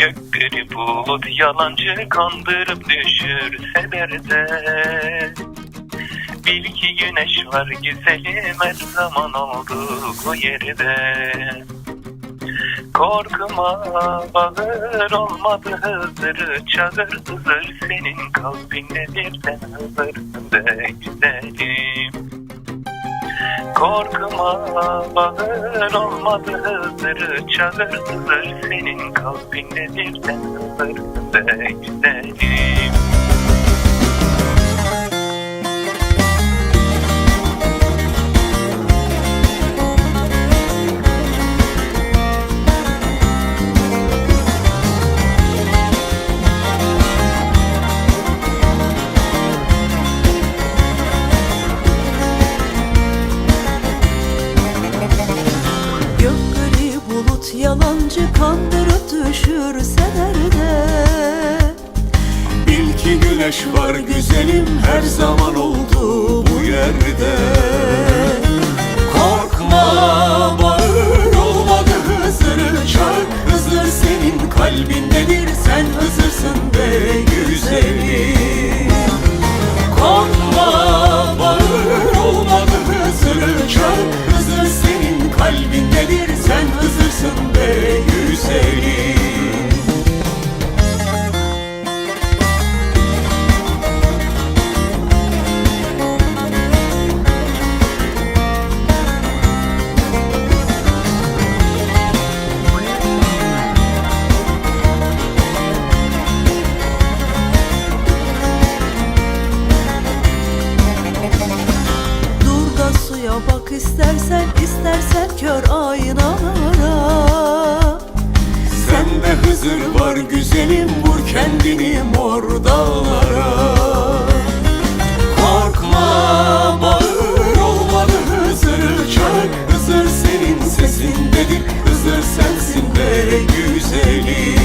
Gökleri bulut yalancı kandırıp düşürseler de Bil ki güneş var güzelim her zaman olduğu yerde. Korkma bağır olmadı hızır çağır hızır senin kalbinde birden hızır de güzelim Korkma bağır olmadı hızır çağır hızır. Senin birden hızır de güzelim Gökleri bulut yalancı kandırıp düşürseler de Bil ki güneş var güzelim her zaman İstersen istersen kör aynalara Sende hızır var güzelim vur kendini mor dağlara. Korkma bağır olmalı hızır kör Hızır senin sesindedir hızır sensin be güzelim.